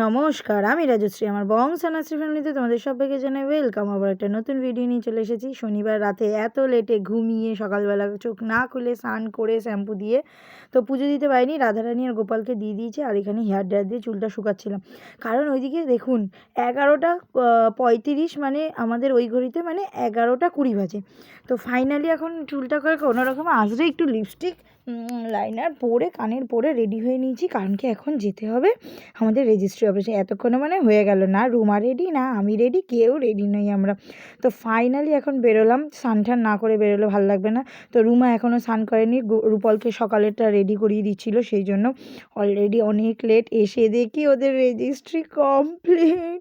নমস্কার, আমি রাজশ্রী, আমার বং সানাশ্রী ফ্যামিলিতে তোমাদের সবাইকে জানাই ওয়েলকাম আবার একটা নতুন ভিডিও নিয়ে চলে এসেছি। শনিবার রাতে এত লেটে ঘুমিয়ে সকালবেলা চোখ না খুলে স্নান করে শ্যাম্পু দিয়ে তো পুজো দিতে পারিনি, রাধারানী আর গোপালকে দিয়ে দিয়েছি আর এখানে হেয়ার ড্রায়ার দিয়ে চুলটা শুকাচ্ছিলাম। কারণ ওইদিকে দেখুন, এগারোটা পঁয়ত্রিশ মানে আমাদের ওই ঘড়িতে মানে এগারোটা কুড়ি বাজে। তো ফাইনালি এখন চুলটা করে কোনোরকম আসলে একটু লিপস্টিক লাইনার পরে, কানের পরে রেডি হয়ে নিয়েছি, কারণ কি এখন যেতে হবে আমাদের রেজিস্ট্রি অফিসে এতক্ষণে মানে হয়ে গেল না রুমা রেডি না, আমি রেডি কেউ রেডি নই আমরা। তো ফাইনালি এখন বেরোলাম, স্নান টান না করে বেরোলে ভালো লাগবে না। তো রুমা এখনও স্নান করেনি রুপলকে সকালেরটা রেডি করিয়ে দিচ্ছিল সেই জন্য। অলরেডি অনেক লেট এসে দেখি ওদের রেজিস্ট্রি কমপ্লিট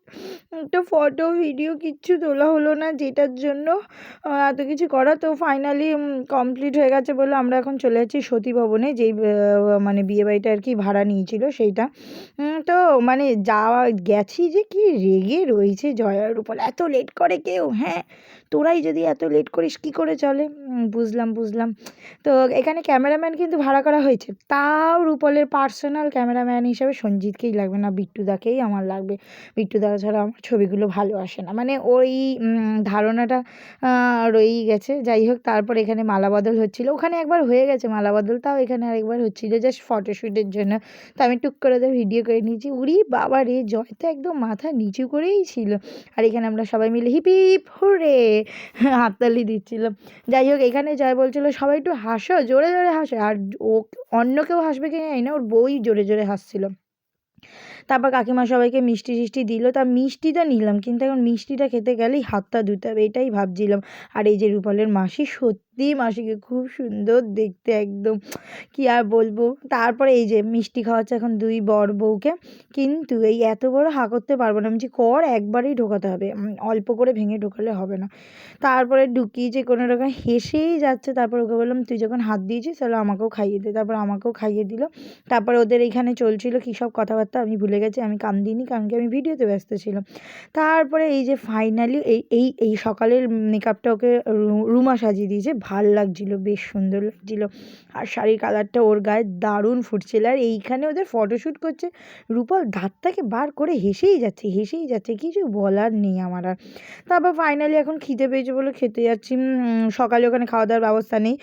একটা ফটো ভিডিও কিচ্ছু তোলা হলো না, যেটার জন্য এত কিছু করা। তো ফাইনালি কমপ্লিট হয়ে গেছে বলে আমরা এখন চলে যাচ্ছি সতী ভবনে, যেই মানে বিয়েবাড়িটা আর কি ভাড়া নিয়েছিল সেইটা। তো মানে যাওয়া গেছি যে কি রেগে রয়েছে জয়ার উপর। এত লেট করে কেউ হ্যাঁ? তোরাই যদি এত লেট করিস, কী করে চলে? বুঝলাম বুঝলাম। তো এখানে ক্যামেরাম্যান কিন্তু ভাড়া করা হয়েছে। তাও রূপলের পার্সোনাল ক্যামেরাম্যান হিসাবে সঞ্জিতকেই লাগবে না, বিট্টুদাকেই আমার লাগবে। বিট্টুদা ছাড়া আমার ছবিগুলো ভালো আসে না। মানে ওই ধারণাটা রয়েই গেছে। যাই হোক, তারপর এখানে মালা বদল হচ্ছিল। ওখানে একবার হয়ে গেছে মালা বদল, তাও এখানে আরেকবার হচ্ছিল জাস্ট ফটোশ্যুটের জন্য। তো আমি টুক করে ওদের ভিডিও করে নিয়েছি। উড়ি বাবা রে জয় তো একদম মাথা নিচু করেই ছিল। আর এখানে আমরা সবাই মিলে হিপ হিপ হুরে হাততালি দিচ্ছিলাম যাই হোক, এখানে জয় বলছিল, সবাই একটু হাসো, জোরে জোরে হাসো। আর ও, অন্য কেউ হাসবে কি জানি না, ওর বই জোরে জোরে হাসছিল। তারপর কাকিমা সবাইকে মিষ্টি, টিষ্টি দিল। তা মিষ্টিটা নিলাম, কিন্তু এখন মিষ্টিটা খেতে গেলেই হাতটা ধুতে হবে, এটাই ভাবছিলাম। আর এই যে রূপালের মাসি, সত্যি সত্যিই মাসিকে খুব সুন্দর দেখতে একদম। কি আর বলব? তারপরে এই যে মিষ্টি খাওয়াচ্ছে এখন দুই বর বউকে। কিন্তু এই এত বড় হা করতে পারব না। আমি যে কর একবারেই ঢোকাতে হবে। অল্প করে ভেঙে ঢোকালে হবে না। তারপরে ঢুকিয়ে যে কোনো রকম হেসেই যাচ্ছে। তারপর ওকে বললাম, তুই যখন হাত দিয়েছিস, তাহলে আমাকেও খাইয়ে দে। তারপর আমাকেও খাইয়ে দিল। তারপর ওদের এইখানে চলছিল কী সব কথাবার্তা আমি ভুলে গেছি। আমি কান দিইনি কারণ কি আমি ভিডিওতে ব্যস্ত ছিলাম। তারপরে এই যে ফাইনালি এই এই এই সকালের মেকআপটা ওকে রুমা সাজিয়ে দিয়েছে। ভালো লাগছিল, বেশ সুন্দর লাগছিল। আর শাড়ির কালারটা ওর গায়ে দারুণ ফুটছিল। আর এইখানে ওদের ফটোশ্যুট করছে, রূপল দাঁতটাকে বার করে হেসেই যাচ্ছে হেসেই যাচ্ছে, কিছু বলার নেই আমার আর। তারপর ফাইনালি এখন খিদে পেয়েছে বলে খেতে যাচ্ছি। সকালে ওখানে খাওয়া দাওয়ার ব্যবস্থা নেই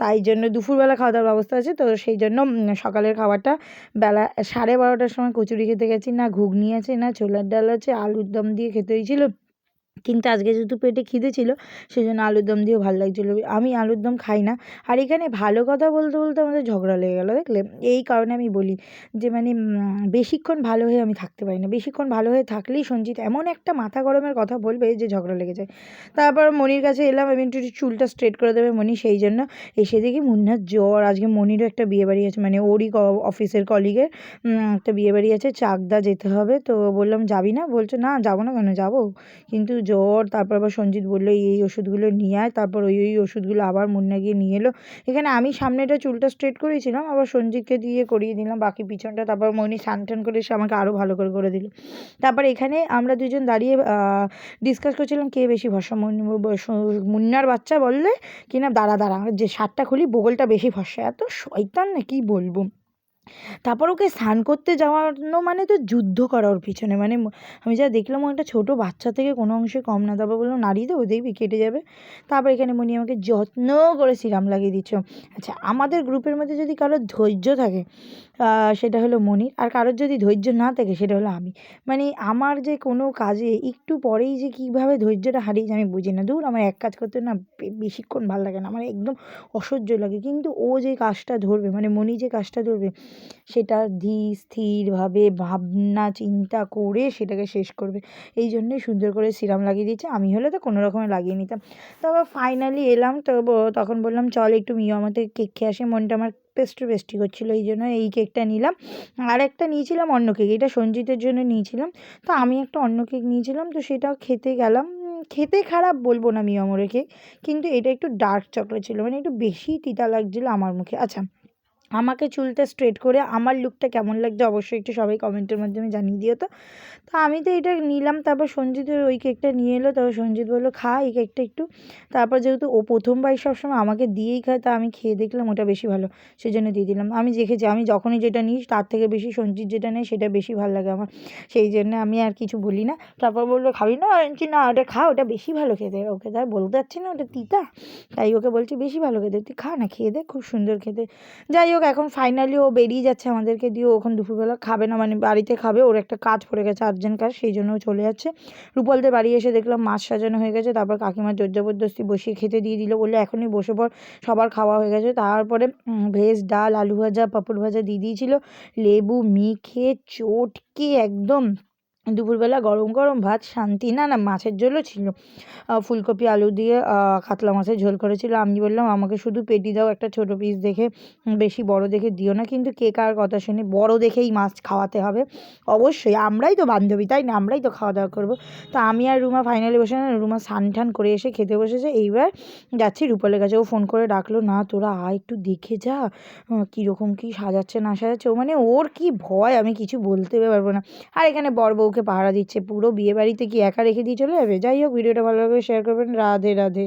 তাই জন্য দুপুরবেলা খাওয়া দাওয়ার ব্যবস্থা আছে, তো সেই জন্য সকালের খাবারটা বেলা সাড়ে বারোটার সময় কচুরি খেতে গেছি। না ঘুগনি আছে, না ছোলার ডাল আছে, আলুর দম দিয়ে খেতে হয়েছিলো। কিন্তু আজকে যেহেতু পেটে খিদে ছিল সেই জন্য আলুর দম দিয়েও ভালো লাগছিল। আমি আলুর দম খাই না। আর এখানে ভালো কথা বলতে বলতে আমাদের ঝগড়া লেগে গেলো, দেখলে? এই কারণে আমি বলি যে মানে বেশিক্ষণ ভালো হয়ে আমি থাকতে পারি না। বেশিক্ষণ ভালো হয়ে থাকলেই সঞ্জিত এমন একটা মাথা গরমের কথা বলবে যে, ঝগড়া লেগে যায়। তারপর মনির কাছে এলাম, আমি একটু চুলটা স্ট্রেট করে দেবে মনি, সেই জন্য এসে দেখি মুন্নার জ্বর। আজকে মনিরও একটা বিয়েবাড়ি আছে মানে ওরই অফিসের কলিগের একটা বিয়েবাড়ি আছে, চাকদা যেতে হবে। তো বললাম, যাবি না? বলছে, না, যাব না কেন? যাব। কিন্তু জ্বর, তারপর আবার সঞ্জিত বলল, এই এই ওষুধগুলো নিয়ে আয়। তারপর ওই ওই ওষুধগুলো আবার মুন্না গিয়ে নিয়ে এলো। এখানে আমি সামনেটা চুলটা স্ট্রেট করেছিলাম, আবার সঞ্জিতকে দিয়ে করিয়ে দিলাম, বাকি পিছনটা তারপর মনি স্নান টান করে এসে আমাকে আরও ভালো করে করে দিল। তারপর এখানে আমরা দুজন দাঁড়িয়ে ডিসকাস করছিলাম, কে বেশি ভরসা মুন্নার বাচ্চা বললে? কিনা, দাঁড়া দাঁড়া, যে শার্টটা খুলি, বগলটা বেশি ভরসা। এত শয়তান না, কি বলব? তারপর ওকে স্নান করতে যাওয়ানো মানে তো যুদ্ধ করা ওর পিছনে। মানে আমি যা দেখলাম একটা ছোটো বাচ্চা থেকে কোনো অংশে কম না তারপর বললাম নাড়িয়ে দেবো দেখবি কেটে যাবে। তারপর এখানে মনি আমাকে যত্ন করে সিরাম লাগিয়ে দিচ্ছ। আচ্ছা আমাদের গ্রুপের মধ্যে যদি কারোর ধৈর্য থাকে সেটা হলো মনির আর কারোর যদি ধৈর্য না থাকে, সেটা হলো আমি। মানে আমার যে কোনো কাজে একটু পরেই যে কীভাবে ধৈর্যটা হারিয়েছে আমি বুঝি না। দূর আমার এক কাজ করতে না বেশিক্ষণ ভালো লাগে না। আমার একদম অসহ্য লাগে। কিন্তু ও যে কাজটা ধরবে মানে মনি যে কাজটা ধরবে সেটা ধীর, স্থিরভাবে ভাবনা, চিন্তা করে সেটাকে শেষ করবে। এই জন্যই সুন্দর করে সিরাম লাগিয়ে দিয়েছে। আমি হলে তো কোনো রকমে লাগিয়ে নিতাম। তারপর ফাইনালি এলাম তো তখন বললাম, চল একটু মিও আমাদের কেক খেয়ে আসে। মনটা আমার পেস্ট্রি পেস্ট্রি করছিল, এই জন্য এই কেকটা নিলাম। আর একটা নিয়েছিলাম অন্য কেক এটা সঞ্জিতের জন্য নিয়েছিলাম। তো আমি একটা অন্য কেক নিয়েছিলাম, তো সেটাও খেতে গেলাম। খেতে খারাপ বলব না মিয়ামোরের কেক কিন্তু এটা একটু ডার্ক চকলেট ছিল মানে একটু বেশি তিতা লাগছিল আমার মুখে। আচ্ছা আমাকে চুলটা স্ট্রেট করে আমার লুকটা কেমন লাগছে অবশ্যই একটু সবাই কমেন্টের মাধ্যমে জানিয়ে দিও তো। তো আমি তো এটা নিলাম, তারপর সঞ্জিতের ওই কেকটা নিয়ে এলো, তারপর সঞ্জিত বলল, খা এই কেকটা একটু। তারপর যেহেতু ও প্রথমবার সবসময় আমাকে দিয়েই খায়, তা আমি খেয়ে দেখলাম ওটা বেশি ভালো সেই জন্য দিয়ে দিলাম। আমি দেখেছি, আমি যখনই যেটা নিই, তার থেকে বেশি সঞ্জিত যেটা নেয়, সেটা বেশি ভালো লাগে আমার। সেই জন্য আমি আর কিছু বলি না। তারপর বলল, খাবি না? বলছি না, ওটা খা, ওটা বেশি ভালো খেতে। ওকে তার বলতে যাচ্ছি না, ওটা তিতা। তাই ওকে বলছি, বেশি ভালো খেতে। তুই খা না, খেয়ে দে খুব সুন্দর খেতে। যাই হোক এখন ফাইনালি ও বেরিয়ে যাচ্ছে আমাদেরকে দিয়ে, ও এখন দুপুরবেলা খাবে না মানে বাড়িতে খাবে, ওর একটা কাজ পড়ে গেছে আর্জেন্ট কাজ, সেই জন্য চলে যাচ্ছে। রূপলদের বাড়ি এসে দেখলাম মাছ সাজানো হয়ে গেছে, তারপর কাকিমা জোর জবরদস্তি বসিয়ে খেতে দিয়ে দিল, বললে এখনই বসে পর সবার খাওয়া হয়ে গেছে। তারপরে ভেজ ডাল, আলু ভাজা, পাপড় ভাজা দিয়ে দিয়েছিল, লেবু মেখে চটকে, একদম দুপুরবেলা গরম গরম ভাত, শান্তি। না না, মাছের ঝোলও ছিল। ফুলকপি, আলু দিয়ে কাতলা মাছের ঝোল করেছিল। আমি বললাম, আমাকে শুধু পেটি দাও, একটা ছোটো পিস দেখে বেশি বড় দেখে দিও না। কিন্তু কে কার কথা শুনি বড় দেখেই মাছ খাওয়াতে হবে। অবশ্যই, আমরাই তো বান্ধবী, তাই না? আমরাই তো খাওয়া দাওয়া করব। তো আমি আর রুমা ফাইনালি বসে না রুমা স্নান টান করে এসে খেতে বসেছে। এইবার যাচ্ছি রূপালের কাছে। ও ফোন করে ডাকলো, না, তোরা আয়, একটু দেখে যা কীরকম কী সাজাচ্ছে, না সাজাচ্ছে। ও মানে ওর কি ভয়, আমি কিছু বলতে পারব না। আর এখানে বর বউকে পাহারা দিচ্ছে। পুরো বিয়ে বাড়িতে কি একা রেখে দিয়ে চলে যাবে? যাই হোক, ভিডিওটা ভালো লাগলে শেয়ার করবেন। রাধে রাধে।